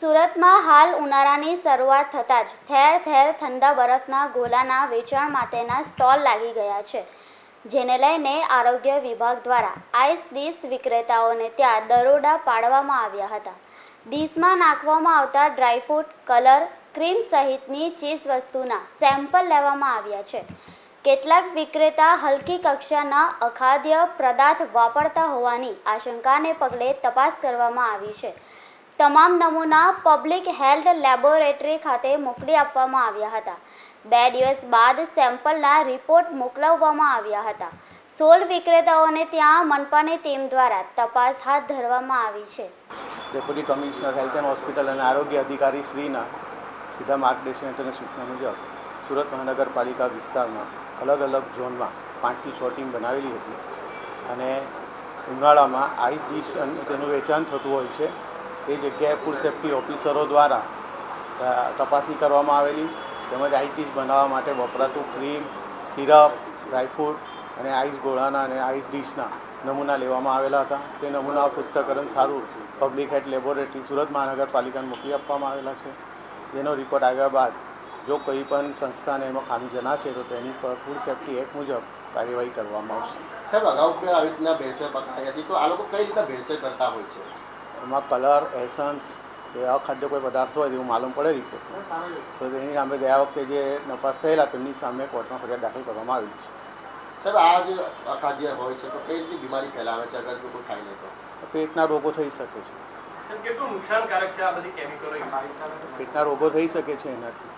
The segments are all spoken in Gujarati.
સુરતમાં હાલ ઉનાળાની શરૂઆત થતાં જ ઠેર ઠેર ઠંડા બરફના ગોલાના વેચાણ માટેના સ્ટોલ લાગી ગયા છે, જેને લઈને આરોગ્ય વિભાગ દ્વારા આઈસ ડીશ વિક્રેતાઓને ત્યાં દરોડા પાડવામાં આવ્યા હતા. ડીશમાં નાખવામાં આવતા ડ્રાયફ્રૂટ કલર, ક્રીમ સહિતની ચીજ વસ્તુના સેમ્પલ લેવામાં આવ્યા છે. કેટલાક વિક્રેતા હલકી કક્ષાના અખાદ્ય પદાર્થ વાપરતા હોવાની આશંકાને પગલે તપાસ કરવામાં આવી છે. તમામ નમૂના પબ્લિક હેલ્થ લેબોરેટરી ખાતે મોકલી આપવામાં આવ્યા હતા. બે દિવસ બાદ સેમ્પલના રિપોર્ટ મોકલાવવામાં આવ્યા હતા. સોલ વિક્રેતાઓને ત્યાં મનપાની ટીમ દ્વારા તપાસ હાથ ધરવામાં આવી છે. Deputy commissioner health and hospital અને આરોગ્ય અધિકારી શ્રીના સીધા માર્ગદર્શન હેઠળની સૂચના મુજબ, સુરત મહાનગરપાલિકા વિસ્તારમાં અલગ અલગ ઝોનમાં પાંચથી છ ટીમ બનાવેલી હતી અને ઉનાળામાં આઈસ ડીશ તેનું વેચાણ થતું હોય છે. એ જગ્યાએ ફૂડ સેફ્ટી ઓફિસરો દ્વારા તપાસી કરવામાં આવેલી, તેમજ આઈટીસ બનાવવા માટે વપરાતું ક્રીમ સિરપ ડ્રાયફ્રૂટ અને આઈસ ગોળાના અને આઈસ ડીશના નમૂના લેવામાં આવેલા હતા. તે નમૂના પૃથ્થકરણ સારું પબ્લિક હેલ્થ લેબોરેટરી સુરત મહાનગરપાલિકાને મોકલી આપવામાં આવેલા છે. જેનો રિપોર્ટ આવ્યા બાદ જો કોઈ પણ સંસ્થાને એમાં ખામી જણાશે, તો તેની પર ફૂડ સેફ્ટી એક્ટ મુજબ કાર્યવાહી કરવામાં આવશે. સાહેબ, અગાઉ આવી રીતના ભેળસેળ હતી? તો આ લોકો કઈ રીતના ભેળસેળ કરતા હોય છે? એમાં કલર એસન્સ કે અખાદ્ય કોઈ પદાર્થ હોય તેવું માલુમ પડે રિપોર્ટમાં તો તેની સામે ગયા વખતે જે નપાસ થયેલા તેમની સામે કોર્ટમાં ફરિયાદ દાખલ કરવામાં આવી છે. સાહેબ આ જે અખાદ્ય હોય છે તો કઈ રીતની બીમારી ફેલાવે છે અગર કોઈ ખાઈ લે તો? પેટના રોગો થઈ શકે છે. કેટલું નુકસાનકારક છે આ બધી કેમિકલો પેટના રોગો થઈ શકે છે એનાથી.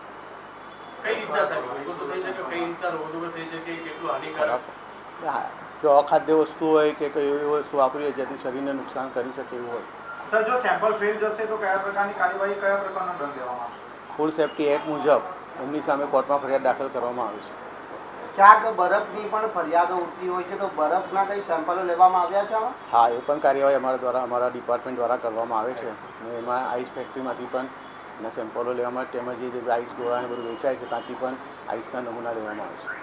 જો અખાદ્ય વસ્તુ હોય કે કઈ એવી વસ્તુ વાપરી હોય જેથી શરીરને નુકસાન કરી શકે એવું હોય. સર જો સેમ્પલ ફેલ જશે તો કયા પ્રકારની કાર્યવાહી કયા પ્રકારનો દંડ લેવામાં આવશે? ફૂડ સેફ્ટી એક્ટ મુજબ એમની સામે કોર્ટમાં ફરિયાદ દાખલ કરવામાં આવે છે. ક્યાંક બરફની પણ ફરિયાદો ઉઠતી હોય છે તો બરફના કઈ સેમ્પલો લેવામાં આવ્યા છે હા એ પણ કાર્યવાહી અમારા દ્વારા અમારા ડિપાર્ટમેન્ટ દ્વારા કરવામાં આવે છે. અને એમાં આઈસ ફેક્ટરીમાંથી પણ એના સેમ્પલો લેવામાં તેમજ એ જે આઈસ ગોળા બધું વેચાય છે ત્યાંથી પણ આઈસના નમૂના લેવામાં આવે છે.